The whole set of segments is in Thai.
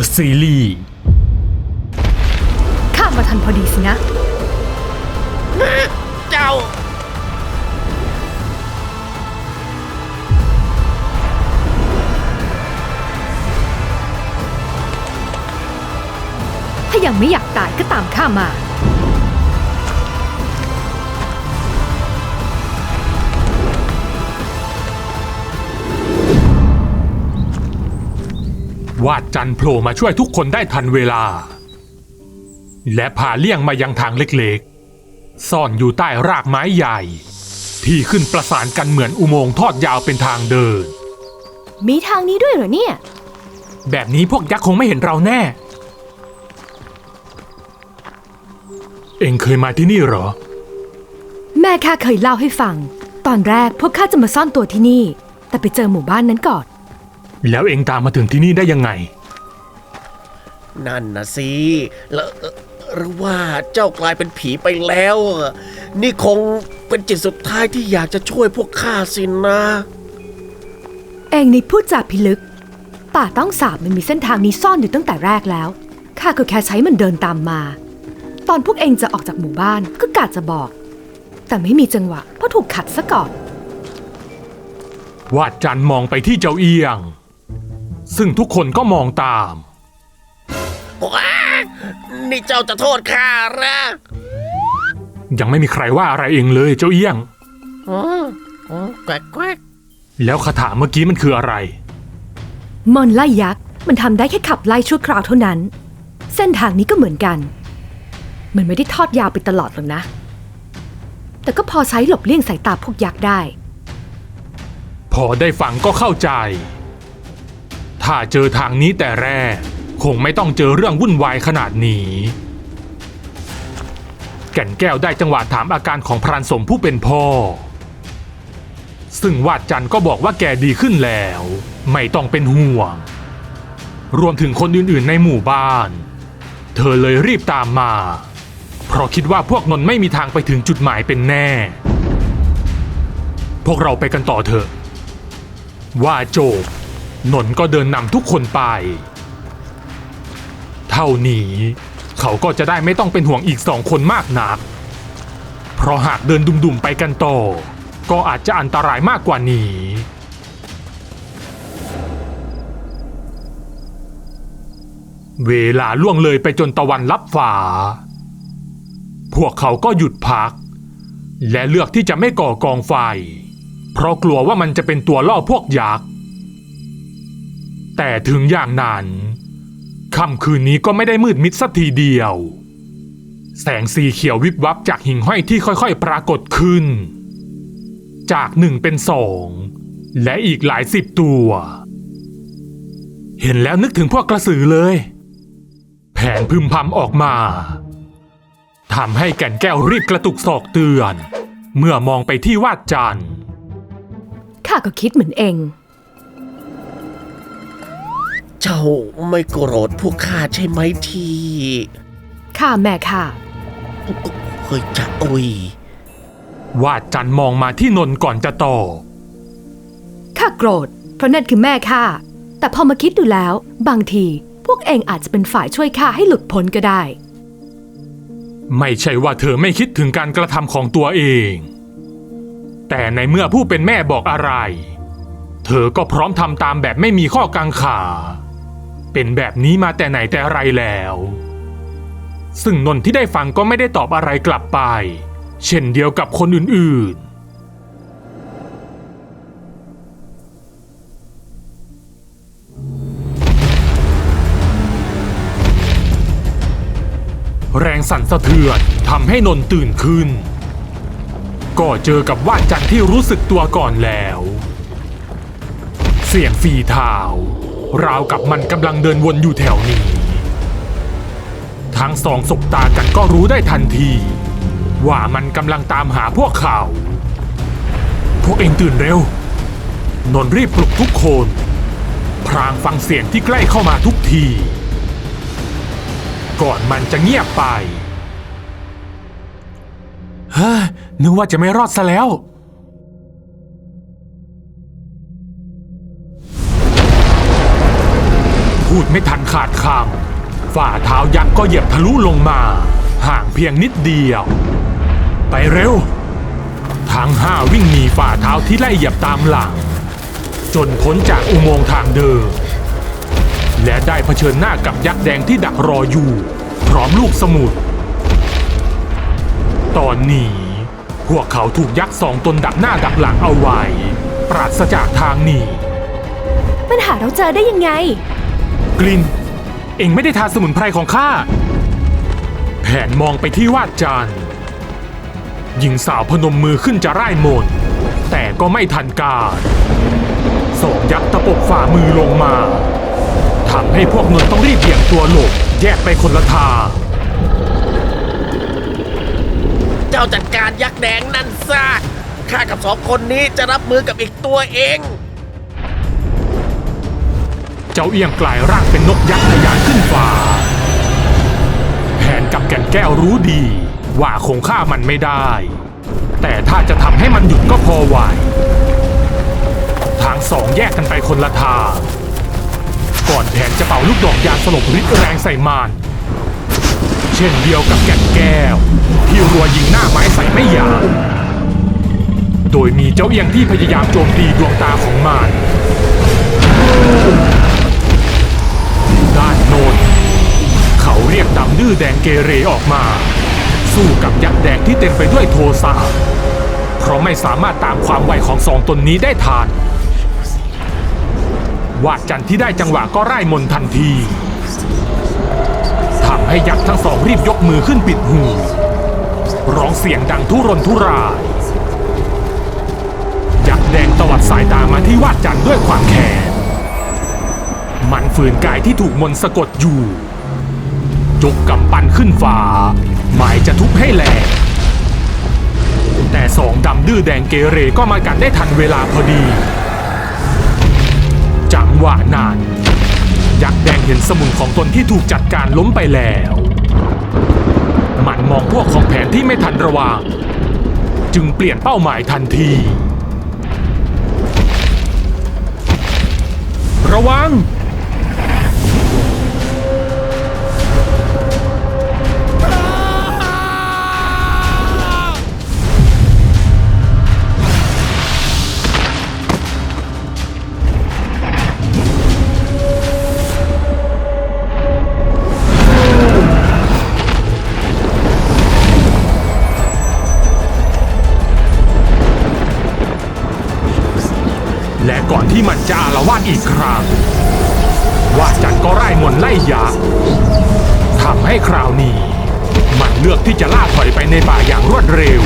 The Series ข้ามาทันพอดีสินะ เจ้า ถ้ายังไม่อยากตายก็ตามข้ามา วาดจันทร์โผล่มาช่วยทุกคนได้ทันเวลา และพาเลี่ยงมายังทางเล็กๆ ซ่อนอยู่ใต้รากไม้ใหญ่ ที่ขึ้นประสานกันเหมือนอุโมงค์ทอดยาวเป็นทางเดิน มีทางนี้ด้วยเหรอเนี่ย แบบนี้พวกยักษ์คงไม่เห็นเราแน่ เองเคยมาที่นี่เหรอ แม่ข้าเคยเล่าให้ฟัง ตอนแรกพวกข้าจะมาซ่อนตัวที่นี่ แต่ไปเจอหมู่บ้านนั้นก่อน แล้วเองตามมาถึงที่นี่ได้ยังไง นั่นนะสิแล้วเอ่อหรือว่าเจ้ากลายเป็นผีไปแล้วอะนี่คงเป็นจิตสุดท้ายที่อยากจะช่วยพวกข้าสินะ เองนี่พูดจาพิลึก ป่าต้องสาบมันมีเส้นทางนี้ซ่อนอยู่ตั้งแต่แรกแล้วข้าก็แค่ใช้มันเดินตามมา ตอนพวกเองจะออกจากหมู่บ้านก็กะจะบอก แต่ไม่มีจังหวะเพราะถูกขัดซะก่อนวาดจันทร์มองไปที่เจ้าเอียง ซึ่งทุกคนก็มองตามว้านี่เจ้าจะโทษข้านะยังไม่มีใครว่าอะไรเองเลยเจ้าเอียง อ๋ออ๋อแกวกแกวกแล้วคาถาเมื่อกี้มันคืออะไร มอนไล่ยักษ์มันทำได้แค่ขับไล่ชั่วคราวเท่านั้น เส้นทางนี้ก็เหมือนกัน มันไม่ได้ทอดยาวไปตลอดหรอกนะ แต่ก็พอใช้หลบเลี่ยงสายตาพวกยักษ์ได้ พอได้ฟังก็เข้าใจ ถ้าเจอทางนี้แต่แรก คงไม่ต้องเจอเรื่องวุ่นวายขนาดนี้ แก่นแก้วได้จังหวะถามอาการของพรานสมผู้เป็นพ่อ ซึ่งวาดจันก็บอกว่าแกดีขึ้นแล้ว ไม่ต้องเป็นห่วง รวมถึงคนอื่นๆในหมู่บ้าน เธอเลยรีบตามมา เพราะคิดว่าพวกนนท์ไม่มีทางไปถึงจุดหมายเป็นแน่ พวกเราไปกันต่อเถอะว่าโจบ นนก็เดินนำทุกคนไป เท่านี้เขาก็จะได้ไม่ต้องเป็นห่วงอีกสองคนมากนัก เพราะหากเดินดุ่มๆไปกันต่อ ก็อาจจะอันตรายมากกว่านี้ เวลาล่วงเลยไปจนตะวันลับฟ้าพวกเขาก็หยุดพัก และเลือกที่จะไม่ก่อกองไฟ เพราะกลัวว่ามันจะเป็นตัวล่อพวกยักษ์ แต่ถึงอย่างนั้นค่ำคืนนี้ก็ไม่ได้มืดมิดสักทีเดียว แสงสีเขียววิบวับจากหิ่งห้อยที่ค่อยๆ ปรากฏขึ้น จากหนึ่งเป็นสองและอีกหลายสิบตัว เห็นแล้วนึกถึงพวกกระสือเลย แผนพึมพำออกมาทำให้แก่นแก้วรีบกระตุกศอกเตือน เมื่อมองไปที่วาดจันทร์ข้าก็คิดเหมือนเอง จ้าไม่โกรธพวกข้าใช่ไหมที่ข้าแม่ข้าเฮ้ยจะโอ้ยวาดจันทร์มองมาที่นนท์ก่อนจะตอบข้าโกรธ เพราะนั่นคือแม่ข้าแต่พอมาคิดดูแล้ว บางทีพวกเองอาจจะเป็นฝ่ายช่วยข้าให้หลุดพ้นก็ได้ ไม่ใช่ว่าเธอไม่คิดถึงการกระทำของตัวเอง แต่ในเมื่อผู้เป็นแม่บอกอะไร เธอก็พร้อมทำตามแบบไม่มีข้อกังขา เป็นแบบนี้มาแต่ไหนแต่ไรแล้ว ซึ่งนนท์ที่ได้ฟังก็ไม่ได้ตอบอะไรกลับไป เช่นเดียวกับคนอื่นๆแรงสั่นสะเทือนทำให้นนท์ตื่นขึ้น ก็เจอกับว่านจันที่รู้สึกตัวก่อนแล้ว เสียงฝีเท้า ราวกับมันกำลังเดินวนอยู่แถวนี้ ทั้งสองสบตากันก็รู้ได้ทันที ว่ามันกำลังตามหาพวกเขาพวกเองตื่นเร็ว นนท์รีบปลุกทุกคน พรางฟังเสียงที่ใกล้เข้ามาทุกที ก่อนมันจะเงียบไป เฮ้ยนึกว่าจะไม่รอดซะแล้ว พูดไม่ทันขาดคำฝ่าเท้ายักษ์ก็เหยียบทะลุลงมา ห่างเพียงนิดเดียว ไปเร็ว ทั้งห้าวิ่งหนีฝ่าเท้าที่ไล่เหยียบตามหลัง จนพ้นจากอุโมงค์ทางเดิน และได้เผชิญหน้ากับยักษ์แดงที่ดักรออยู่ พร้อมลูกสมุทรตอนนี้พวกเขาถูกยักษ์สองตนดักหน้าดักหลังเอาไว้ ปราศจากทางหนีมันหาเราเจอได้ยังไง กลิน เองไม่ได้ทานสมุนไพรของข้า แผนมองไปที่วาดจันหญิงสาวพนมมือขึ้นจะร่ายมนต์แต่ก็ไม่ทันการสองยักษ์ตะปบฝ่ามือลงมาทำให้พวกนนท์ต้องรีบเบี่ยงตัวหลบแยกไปคนละทางเจ้าจัดการยักษ์แดงนั่นซะข้ากับสองคนนี้จะรับมือกับอีกตัวเอง เจ้าเอียงกลายร่างเป็นนกยักษ์ทะยานขึ้นฟ้า แผนกับแก่นแก้วรู้ดี ว่าคงฆ่ามันไม่ได้ แต่ถ้าจะทำให้มันหยุดก็พอไหวทางสองแยกกันไปคนละทางก่อนแผนจะเป่าลูกดอกยาสลบฤทธิ์แรงใส่มานเช่นเดียวกับแก่นแก้ว ที่รัวยิงหน้าไม้ใส่ไม่หยาบโดยมีเจ้าเอียงที่พยายามโจมตีดวงตาของมาน ดำดื้อแดงเกเรออกมา สู้กับยักษ์แดงที่เต็มไปด้วยโทสะเพราะไม่สามารถตามความไวของสองตนนี้ได้ทันวาดจันที่ได้จังหวะก็ไร่มนทันทีทำให้ยักษ์ทั้งสองรีบยกมือขึ้นปิดหูร้องเสียงดังทุรนทุรายยักษ์แดงตวัดสายตามาที่วาดจันด้วยความแค้นมันฝืนกายที่ถูกมนสะกดอยู่ ยกกำปั้นขึ้นฟ้า หมายจะทุบให้แหลกแต่สองดำดื้อแดงเกเรก็มากันได้ทันเวลาพอดี จังหวะนั้นยักษ์แดงเห็นสมุนของตนที่ถูกจัดการล้มไปแล้ว มันมองพวกของแผนที่ไม่ทันระวัง จึงเปลี่ยนเป้าหมายทันที ระวัง ก่อนที่มันจะอาละวาดอีกครั้งวาดจันก็ไล่มนไล่ยักษ์ทำให้คราวนี้ มันเลือกที่จะล่าถอยไปในป่าอย่างรวดเร็ว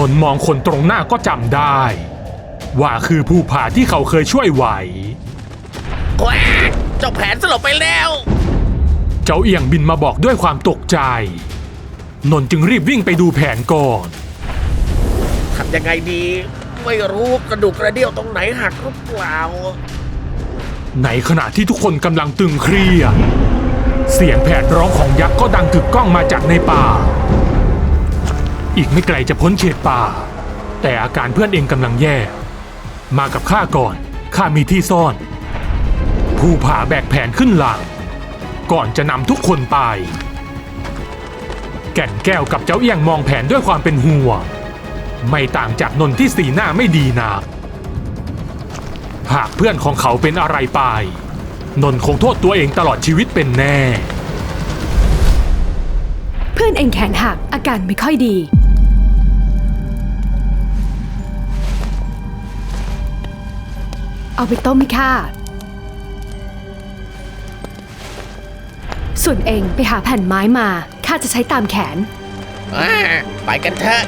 นนท์มองคนตรงหน้าก็จำได้ ว่าคือผู้ผ่าที่เขาเคยช่วยไหวแกวกเจ้าแผนสลบไปแล้ว เจ้าเอียงบินมาบอกด้วยความตกใจ นนท์จึงรีบวิ่งไปดูแผนก่อนทำยังไงดี ไม่รู้กระดูกกระเดี่ยวตรงไหนหักหรือเปล่า ในขณะที่ทุกคนกำลังตึงเครียดเสียงแผดร้องของยักษ์ก็ดังกึกก้องมาจากในป่า อีกไม่ไกลจะพ้นเขตป่า แต่อาการเพื่อนเองกำลังแย่ มากับข้าก่อนข้ามีที่ซ่อน ผู้ผ่าแบกแผนขึ้นหลัง ก่อนจะนำทุกคนไป แก่นแก้วกับเจ้าเอี้ยงมองแผนด้วยความเป็นห่วงไม่ต่างจากนนที่สีหน้าไม่ดีนักหากเพื่อนของเขาเป็นอะไรไป นนท์คงโทษตัวเองตลอดชีวิตเป็นแน่ เพื่อนเองแขนหักอาการไม่ค่อยดี เอาไปต้มไหมค่ะ ส่วนเองไปหาแผ่นไม้มา ข้าจะใช้ตามแขน อ่าไปกันเถอะ